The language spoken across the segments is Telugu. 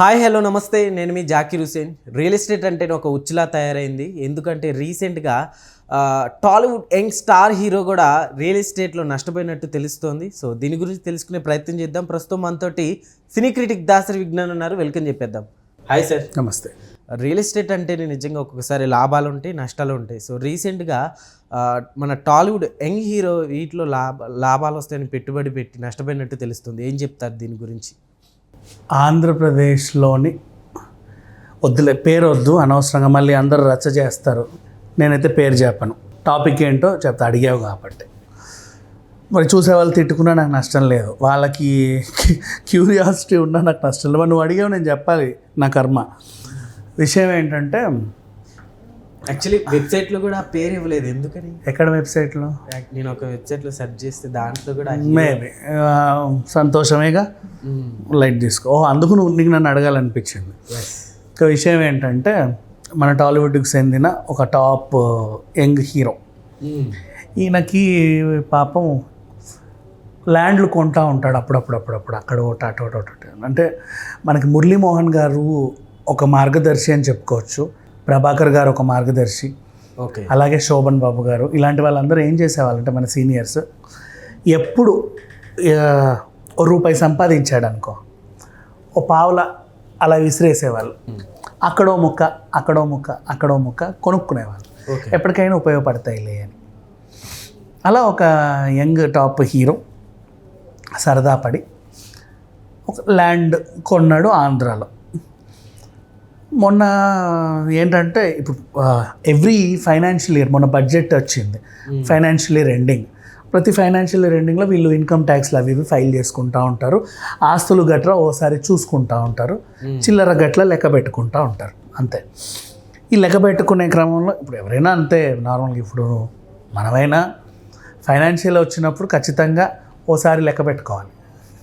హాయ్ హలో నమస్తే. నేను మీ జాకిర్ హుసేన్. రియల్ ఎస్టేట్ అంటే ఒక ఉచ్చులా తయారైంది. ఎందుకంటే రీసెంట్గా టాలీవుడ్ యంగ్ స్టార్ హీరో కూడా రియల్ ఎస్టేట్లో నష్టపోయినట్టు తెలుస్తోంది. సో దీని గురించి తెలుసుకునే ప్రయత్నం చేద్దాం. ప్రస్తుతం మనతోటి సినీ క్రిటిక్ దాసరి విజ్ఞాన్ ఉన్నారు. వెల్కమ్ చెప్పేద్దాం. Hi sir. నమస్తే. రియల్ ఎస్టేట్ అంటేనే నిజంగా ఒక్కొక్కసారి లాభాలు ఉంటాయి నష్టాలు ఉంటాయి సో రీసెంట్గా మన టాలీవుడ్ యంగ్ హీరో వీటిలో లాభ లాభాలు వస్తాయని పెట్టుబడి పెట్టి నష్టపోయినట్టు తెలుస్తుంది. ఏం చెప్తారు దీని గురించి? ఆంధ్రప్రదేశ్లోని వద్దులే పేరు వద్దు అనవసరంగా మళ్ళీ అందరూ రచ్చ చేస్తారు. నేనైతే పేరు చెప్పను. టాపిక్ ఏంటో చెప్తా అడిగావు కాబట్టి. మరి చూసే వాళ్ళు తిట్టుకున్నా నాకు నష్టం లేదు. వాళ్ళకి క్యూరియాసిటీ ఉన్నా నాకు నష్టం లేదు. నువ్వు అడిగావు నేను చెప్పాలి నా కర్మ. విషయం ఏంటంటే యాక్చువల్లీ వెబ్సైట్లో కూడా ఆ పేరు ఇవ్వలేదు. ఎందుకని? ఎక్కడ వెబ్సైట్లో యాక్- నేను ఒక వెబ్సైట్లో సెర్చ్ చేస్తే దాంట్లో కూడా మేబీ సంతోషమేగా? మ్మ్. లైట్ తీసుకో ఓ అందుకు నువ్వు నీకు నన్ను అడగాలనిపించింది. ఒక విషయం ఏంటంటే మన టాలీవుడ్కి చెందిన ఒక టాప్ యంగ్ హీరో. మ్మ్. ఈయనకి పాపం ల్యాండ్లు కొంటా ఉంటాడు అప్పుడప్పుడు అప్పుడప్పుడు. అక్కడ ఒకటి అటు ఒకటి. అంటే మనకి మురళీమోహన్ గారు ఒక మార్గదర్శి అని చెప్పుకోవచ్చు. ప్రభాకర్ గారు ఒక మార్గదర్శి. ఓకే. అలాగే శోభన్ బాబు గారు. ఇలాంటి వాళ్ళందరూ ఏం చేసేవాళ్ళంటే మన సీనియర్స్ ఎప్పుడు ఓ రూపాయి సంపాదించాడు అనుకో ఓ పావుల అలా విసిరేసేవాళ్ళు. అక్కడో ముక్క అక్కడో ముక్క అక్కడో ముక్క కొనుక్కునేవాళ్ళు. ఎప్పటికైనా ఉపయోగపడతాయిలే అని. అలా ఒక యంగ్ టాప్ హీరో సరదా పడి ఒక ల్యాండ్ కొన్నాడు ఆంధ్రాలో. మొన్న ఏంటంటే ఇప్పుడు ఎవ్రీ ఫైనాన్షియల్ ఇయర్ మొన్న బడ్జెట్ వచ్చింది. ఫైనాన్షియల్ ఇయర్ ఎండింగ్ ప్రతి ఫైనాన్షియల్ ఇయర్ ఎండింగ్లో వీళ్ళు ఇన్కమ్ ట్యాక్స్లు అవి ఇవి ఫైల్ చేసుకుంటూ ఉంటారు. ఆస్తులు గట్రా ఓసారి చూసుకుంటూ ఉంటారు. చిల్లర గట్ల లెక్క పెట్టుకుంటూ ఉంటారు. అంతే. ఈ లెక్క పెట్టుకునే క్రమంలో ఇప్పుడు ఎవరైనా అంతే నార్మల్గా ఇప్పుడు మనమైనా ఫైనాన్షియల్ వచ్చినప్పుడు ఖచ్చితంగా ఓసారి లెక్క పెట్టుకోవాలి.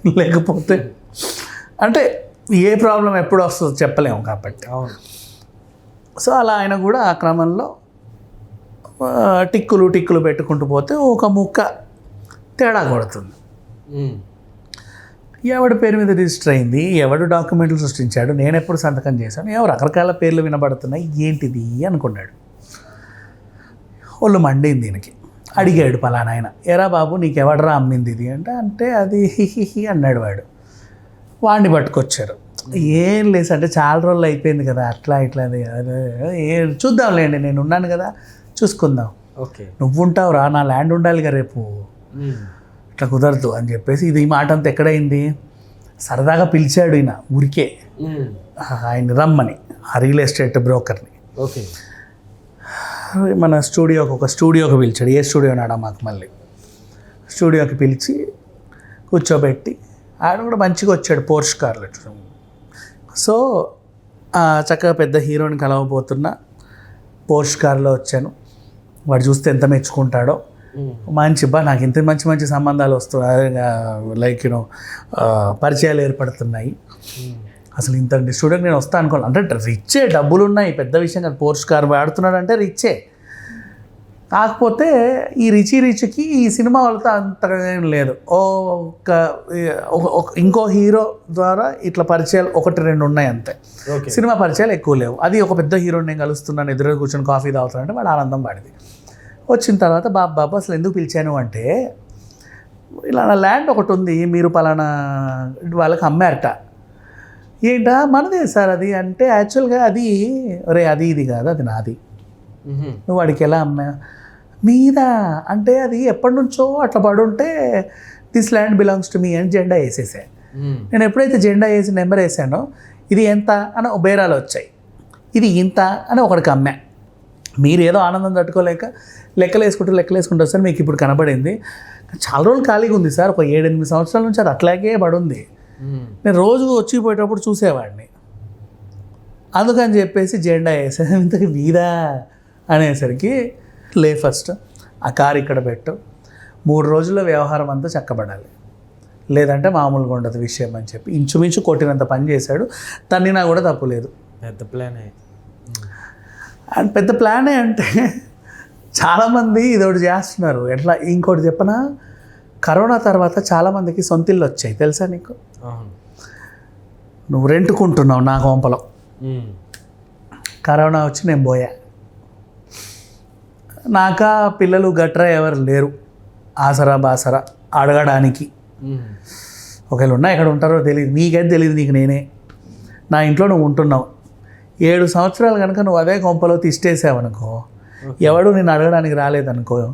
లేకపోతే అంటే ఏ ప్రాబ్లం ఎప్పుడు వస్తుందో చెప్పలేము కాబట్టి. అవును. సో అలా ఆయన కూడా ఆ క్రమంలో టిక్కులు టిక్కులు పెట్టుకుంటూ పోతే ఒక ముక్క తేడా కొడుతుంది. ఎవడి పేరు మీద రిజిస్టర్ అయింది ఎవడు డాక్యుమెంట్లు సృష్టించాడు నేను ఎప్పుడు సంతకం చేశాను ఏవో రకరకాల పేర్లు వినబడుతున్నాయి ఏంటిది అనుకున్నాడు. ఒళ్ళు మండింది దీనికి. అడిగాడు పలానా ఆయన ఎరా బాబు నీకు ఎవడరా అమ్మింది ఇది? అంటే అంటే అది హిహిహి అన్నాడు వాడు. వాడిని పట్టుకొచ్చారు. ఏం లేదు అంటే చాలా రోజులు అయిపోయింది కదా అట్లా ఇట్లా ఏ చూద్దాంలేండి నేను ఉన్నాను కదా చూసుకుందాం. ఓకే. నువ్వు ఉంటావు రా నా ల్యాండ్ ఉండాలిగా రేపు. మ్మ్. ఇట్లా కుదరదు అని చెప్పేసి ఇది ఈ మాట అంతా ఎక్కడైంది? సరదాగా పిలిచాడు ఈయన ఊరికే. ఆయన రమ్మని ఆ రియల్ ఎస్టేట్ బ్రోకర్ని. ఓకే. మన స్టూడియోకి ఒక స్టూడియోకి పిలిచాడు ఏ స్టూడియో నాడా మాకు మళ్ళీ. స్టూడియోకి పిలిచి కూర్చోబెట్టి ఆయన కూడా మంచిగా వచ్చాడు పోర్ష్ కార్లు సో చక్కగా పెద్ద హీరోని కలవబోతున్నా పోర్ష్ కార్లో వచ్చాను. వాడు చూస్తే ఎంత మెచ్చుకుంటాడో. మంచి బా నాకు ఇంత మంచి మంచి సంబంధాలు వస్తున్నాయి లైక్ యూనో పరిచయాలు ఏర్పడుతున్నాయి. అసలు ఇంత స్టూడెంట్ నేను వస్తా అనుకోను. అంటే రిచ్చే డబ్బులు ఉన్నాయి పెద్ద విషయం కాదు. పోర్ష్ కార్ వాడుతున్నాడు అంటే రిచ్చే కాకపోతే ఈ రిచి రిచ్కి ఈ సినిమా వాళ్ళతో అంతగా ఏం లేదు ఒక ఇంకో హీరో ద్వారా ఇట్లా పరిచయాలు ఒకటి రెండు ఉన్నాయి అంతే. సినిమా పరిచయాలు ఎక్కువ లేవు. అది ఒక పెద్ద హీరోని నేను కలుస్తున్నాను ఎదురుగా కూర్చొని కాఫీ తాగుతానంటే వాడు ఆనందం పడింది వచ్చిన తర్వాత బాబు బాబు అసలు ఎందుకు పిలిచాను అంటే ఇలా నా ల్యాండ్ ఒకటి ఉంది మీరు పలానా వాళ్ళకి అమ్మారట. ఏంటా? మనదే సార్ అది అంటే యాక్చువల్గా అది రే అది ఇది కాదు అది నాది. నువ్వు వాడికి ఎలా అమ్మా? మీద? అంటే అది ఎప్పటి నుంచో అట్లా పడుంటే this land belongs to me అని జెండా వేసేసా. నేను ఎప్పుడైతే జెండా వేసి నెంబర్ వేసానో ఇది ఎంత? అని బేరాలు వచ్చాయి. ఇది ఇంత? అని ఒకడికి అమ్మా. మీరు ఏదో ఆనందం తట్టుకోలేక లెక్కలు వేసుకుంటూ లెక్కలు వేసుకుంటూ సార్ మీకు ఇప్పుడు కనబడింది. చాలా రోజులు ఖాళీగా ఉంది సార్ ఒక ఏడెనిమిది సంవత్సరాల నుంచి అది అట్లాగే పడుంది. నేను రోజు వచ్చి పోయేటప్పుడు చూసేవాడిని. అందుకని చెప్పేసి జెండా వేసాను ఇంతకు వీదా అనేసరికి లే ఫస్ట్ ఆ కారు ఇక్కడ పెట్టు. మూడు రోజుల్లో వ్యవహారం అంతా చక్కబడాలి. లేదంటే మామూలుగా ఉండదు విషయం అని చెప్పి ఇంచుమించు కొట్టినంత పని చేశాడు. తన్నినా కూడా తప్పు లేదు. పెద్ద ప్లాన్. అండ్ పెద్ద ప్లానే అంటే చాలామంది ఇదొకటి చేస్తున్నారు. ఎట్లా? ఇంకోటి చెప్పనా? కరోనా తర్వాత చాలామందికి సొంతిల్లు వచ్చాయి తెలుసా నీకు? నువ్వు రెంట్కుంటున్నావు నా కొంపలో. కరోనా వచ్చి నేను పోయా. నాకా పిల్లలు గట్రా ఎవరు లేరు. ఆసరా బాసరా అడగడానికి. ఒకవేళ ఉన్నా ఎక్కడ ఉంటారో తెలియదు నీకైతే తెలియదు నీకు నేనే. నా ఇంట్లో నువ్వు ఉంటున్నావు. ఏడు సంవత్సరాలు కనుక నువ్వు అదే కొంపలో తిష్టేసావనుకో ఎవడు నేను అడగడానికి రాలేదనుకో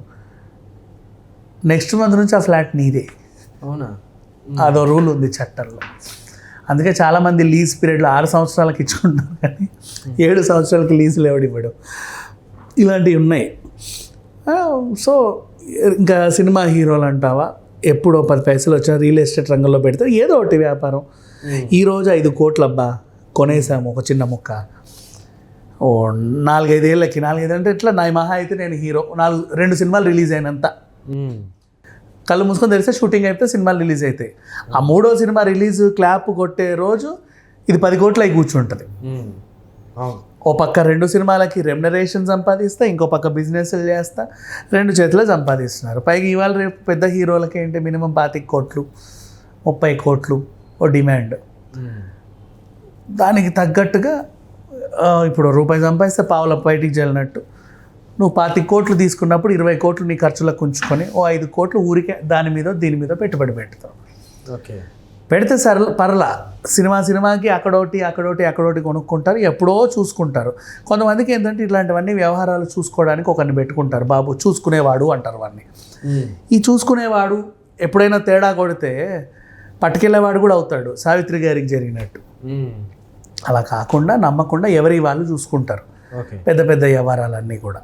నెక్స్ట్ మంత్ నుంచి ఆ ఫ్లాట్ నీదే. అవునా? అదో రూల్ ఉంది చట్టంలో. అందుకే చాలామంది లీజ్ పీరియడ్లో ఆరు సంవత్సరాలకి ఇచ్చుకుంటారు కానీ ఏడు సంవత్సరాలకి లీజులు ఎవడు ఇవ్వడు. ఇలాంటివి ఉన్నాయి. సో ఇంకా సినిమా హీరోలు అంటావా? ఎప్పుడో పది పైసలు వచ్చిన రియల్ ఎస్టేట్ రంగంలో పెడితే ఏదో ఒకటి వ్యాపారం. ఈరోజు ఐదు కోట్ల అబ్బా కొనేసాము ఒక చిన్న ముక్క. ఓ నాలుగైదేళ్ళకి నాలుగైదు అంటే ఇట్లా నా మహా అయితే నేను హీరో. నాలుగు రెండు సినిమాలు రిలీజ్ అయినంత. కళ్ళు మూసుకొని తెరిస్తే షూటింగ్ అయిపోతే సినిమాలు రిలీజ్ అవుతాయి ఆ మూడో సినిమా రిలీజ్ క్లాప్ కొట్టే రోజు ఇది పది కోట్లు అయి కూర్చుంటుంది ఓ పక్క రెండు సినిమాలకి రెమ్యునరేషన్ సంపాదిస్తా ఇంకో పక్క బిజినెస్లు చేస్తా రెండు చేతిలో సంపాదిస్తున్నారు. పైగా ఇవాళ రేపు పెద్ద హీరోలకి ఏంటి మినిమం పాతిక కోట్లు ముప్పై కోట్లు ఓ డిమాండ్. దానికి తగ్గట్టుగా ఇప్పుడు రూపాయి సంపాదిస్తే పావుల బయటికి చెల్లినట్టు నువ్వు పాతి కోట్లు తీసుకున్నప్పుడు ఇరవై కోట్లు నీ ఖర్చులకు ఉంచుకొని ఓ ఐదు కోట్లు ఊరికే దాని మీద దీని మీద పెట్టుబడి పెడతావు. ఓకే. పెడితే సరళ పర్లా. సినిమా సినిమాకి అక్కడోటి అక్కడోటి అక్కడోటి కొనుక్కుంటారు ఎప్పుడో చూసుకుంటారు. కొంతమందికి ఏంటంటే ఇట్లాంటివన్నీ వ్యవహారాలు చూసుకోవడానికి ఒకరిని పెట్టుకుంటారు. బాబు చూసుకునేవాడు అంటారు వాడిని. ఈ చూసుకునేవాడు ఎప్పుడైనా తేడా కొడితే పట్టుకెళ్ళేవాడు కూడా అవుతాడు. సావిత్రి గారికి జరిగినట్టు. అలా కాకుండా నమ్మకుండా ఎవరి వాళ్ళు చూసుకుంటారు. పెద్ద పెద్ద వ్యవహారాలన్నీ కూడా.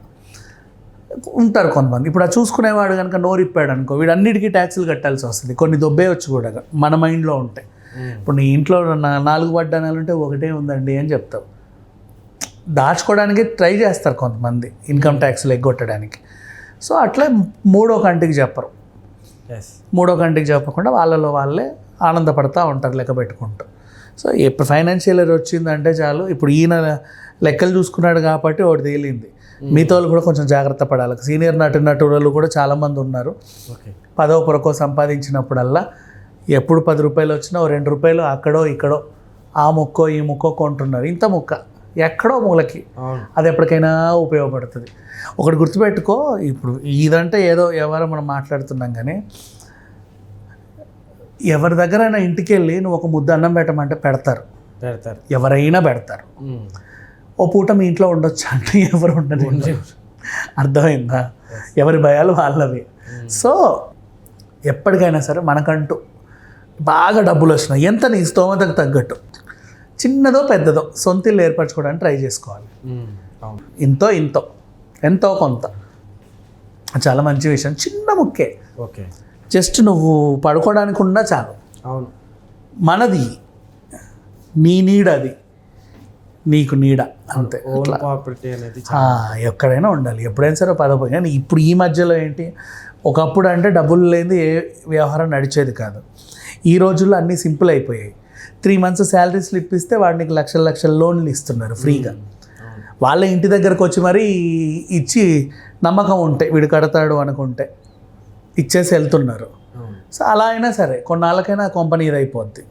ఉంటారు కొంతమంది. ఇప్పుడు ఆ చూసుకునేవాడు కనుక నోరిప్పాడు అనుకో వీడన్నిటికీ ట్యాక్సులు కట్టాల్సి వస్తుంది. కొన్ని దొబ్బేయచ్చు కూడా మన మైండ్లో ఉంటాయి. ఇప్పుడు నీ ఇంట్లో నా- నాలుగు వడ్డానాలు ఉంటే ఒకటే ఉందండి అని చెప్తావు. దాచుకోవడానికి ట్రై చేస్తారు కొంతమంది ఇన్కమ్ ట్యాక్స్లు ఎగ్గొట్టడానికి. సో అట్లా మూడో కంటికి చెప్పరు. మూడో కంటికి చెప్పకుండా వాళ్ళలో వాళ్ళే ఆనందపడతా ఉంటారు లెక్క పెట్టుకుంటూ. సో ఇప్పుడు ఫైనాన్షియల్ ఇయర్ వచ్చిందంటే చాలు. ఇప్పుడు ఈయన లెక్కలు చూసుకున్నాడు కాబట్టి ఒకటి తేలింది. మీతో వాళ్ళు కూడా కొంచెం జాగ్రత్త పడాలి. సీనియర్ నటు నటులు కూడా చాలామంది ఉన్నారు. పదో పొరకో సంపాదించినప్పుడల్లా ఎప్పుడు పది రూపాయలు వచ్చినా ఓ రెండు రూపాయలు అక్కడో ఇక్కడో ఆ ముక్కో ఈ ముక్కో కొంటున్నారు. ఇంత ముక్క. ఎక్కడో మూలకి. అది ఎప్పటికైనా ఉపయోగపడుతుంది. ఒకటి గుర్తుపెట్టుకో ఇప్పుడు ఇదంటే ఏదో ఎవరో మనం మాట్లాడుతున్నాం కానీ ఎవరి దగ్గరైనా ఇంటికి వెళ్ళి నువ్వు ఒక ముద్ద అన్నం పెట్టమంటే పెడతారు. పెడతారు. ఎవరైనా పెడతారు. ఉమ్. ఓ పూట మీ ఇంట్లో ఉండొచ్చు అంటే ఎవరు ఉండదు అర్థమైందా? ఎవరి భయాలు వాళ్ళవి. సో ఎప్పటికైనా సరే మనకంటూ బాగా డబ్బులు వచ్చినాయి. ఎంత నీ స్తోమతకు తగ్గట్టు. చిన్నదో పెద్దదో సొంత ఇల్లు ఏర్పరచుకోవడానికి ట్రై చేసుకోవాలి. అవును. ఇంతో ఇంతో. ఎంతో కొంత. చాలా మంచి విషయం. చిన్న ముక్కే. ఓకే. జస్ట్ నువ్వు పడుకోవడానికి ఉన్నా చాలు. అవును. మనది. నీ నీడ అది నీకు నీడ. అంతే ప్రాపర్టీ అనేది ఎక్కడైనా ఉండాలి. ఎప్పుడైనా సరే పదపోయి. కానీ ఇప్పుడు ఈ మధ్యలో ఏంటి? ఒకప్పుడు అంటే డబ్బులు లేనిది ఏ వ్యవహారం నడిచేది కాదు. ఈ రోజుల్లో అన్నీ సింపుల్ అయిపోయాయి. త్రీ మంత్స్ శాలరీ స్లిప్ ఇస్తే వాడికి లక్షల లక్షల లోన్లు ఇస్తున్నారు ఫ్రీగా. వాళ్ళ ఇంటి దగ్గరకు వచ్చి మరీ ఇచ్చి నమ్మకం ఉంటే వీడు కడతాడు అనుకుంటే ఇచ్చేసి వెళ్తున్నారు. సో అలా అయినా సరే కొన్నాళ్ళకైనా కంపెనీ ఇది అయిపోద్ది.